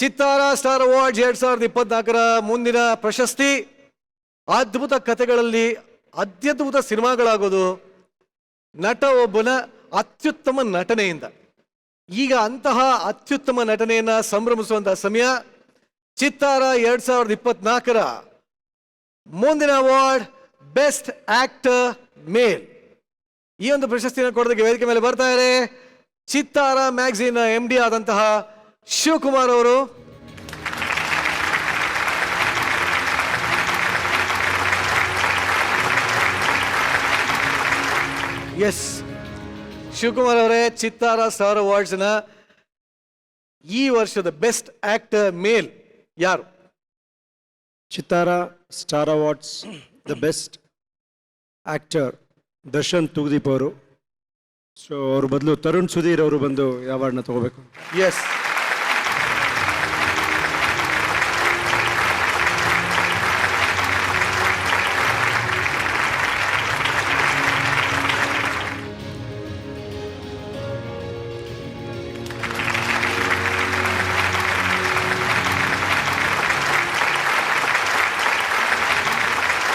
ಚಿತ್ತಾರ, star awards ಎರಡ್ ಸಾವಿರದ ಇಪ್ಪತ್ನಾಲ್ಕರ ಮುಂದಿನ ಪ್ರಶಸ್ತಿ. ಅದ್ಭುತ ಕಥೆಗಳಲ್ಲಿ ಅತ್ಯದ್ಭುತ ಸಿನಿಮಾಗಳಾಗೋದು ನಟ ಒಬ್ಬನ ಅತ್ಯುತ್ತಮ ನಟನೆಯಿಂದ. ಈಗ ಅಂತಹ ಅತ್ಯುತ್ತಮ ನಟನೆಯನ್ನ ಸಂಭ್ರಮಿಸುವಂತಹ ಸಮಯ ಚಿತ್ತಾರ ಎರಡ್ ಸಾವಿರದ ಇಪ್ಪತ್ನಾಲ್ಕರ ಮುಂದಿನ ಅವಾರ್ಡ್ ಬೆಸ್ಟ್ ಆಕ್ಟರ್ ಮೇಲ್. ಈ ಒಂದು ಪ್ರಶಸ್ತಿಯನ್ನು ಕೊಡೋದಕ್ಕೆ ವೇದಿಕೆ ಮೇಲೆ ಬರ್ತಾ ಇದ್ದಾರೆ. ಚಿತ್ತಾರ ಮ್ಯಾಗಝಿನ್ ಎಂ ಡಿ ಆದಂತಹ ಶಿವಕುಮಾರ್ ಅವರು. ಎಸ್ ಶಿವಕುಮಾರ್ ಅವರೇ ಚಿತ್ತಾರ ಸ್ಟಾರ್ ಅವಾರ್ಡ್ಸ್ನ ಈ ವರ್ಷದ ಬೆಸ್ಟ್ ಆಕ್ಟರ್ ಮೇಲ್ ಯಾರು? Chittara star awards the best actor Darshan Thoogudeep ಅವರು. ಸೊ ಅವ್ರ ಬದಲು ತರುಣ್ ಸುಧೀರ್ ಅವರು ಬಂದು ಈ ಅವಾರ್ಡ್ನ ತಗೋಬೇಕು. ಎಸ್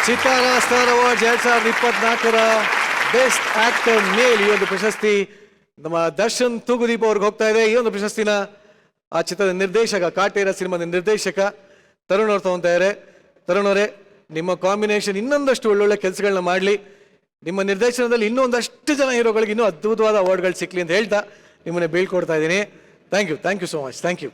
ಚಿತ್ತಾರ ಸ್ಟಾರ್ ಅವಾರ್ಡ್ಸ್ ಎರಡ್ ಸಾವಿರದ ಇಪ್ಪತ್ನಾಲ್ಕರ ಬೆಸ್ಟ್ ಆಕ್ಟರ್ ಮೇಲ್ ಈ ಒಂದು ಪ್ರಶಸ್ತಿ ನಮ್ಮ ದರ್ಶನ್ ತೂಗುದೀಪ್ ಅವ್ರಿಗೆ ಹೋಗ್ತಾ ಇದೆ. ಈ ಒಂದು ಪ್ರಶಸ್ತಿನ ಆ ಚಿತ್ರದ ನಿರ್ದೇಶಕ, ಕಾಟೇರ ಸಿನಿಮಾದ ನಿರ್ದೇಶಕ ತರುಣ್ ಅವ್ರು ತಗೊಂತಾ ಇದ್ದಾರೆ ತರುಣ್ ಅವರೇ, ನಿಮ್ಮ ಕಾಂಬಿನೇಷನ್ ಇನ್ನೊಂದಷ್ಟು ಒಳ್ಳೊಳ್ಳೆ ಕೆಲಸಗಳನ್ನ ಮಾಡಲಿ. ನಿಮ್ಮ ನಿರ್ದೇಶನದಲ್ಲಿ ಇನ್ನೊಂದಷ್ಟು ಜನ ಹೀರೋಗಳಿಗೆ ಇನ್ನೂ ಅದ್ಭುತವಾದ ಅವಾರ್ಡ್ಗಳು ಸಿಕ್ಕಲಿ ಅಂತ ಹೇಳ್ತಾ ನಿಮ್ಮನ್ನೇ ಬೀಳ್ಕೊಡ್ತಾ ಇದ್ದೀನಿ. Thank you thank you so much thank you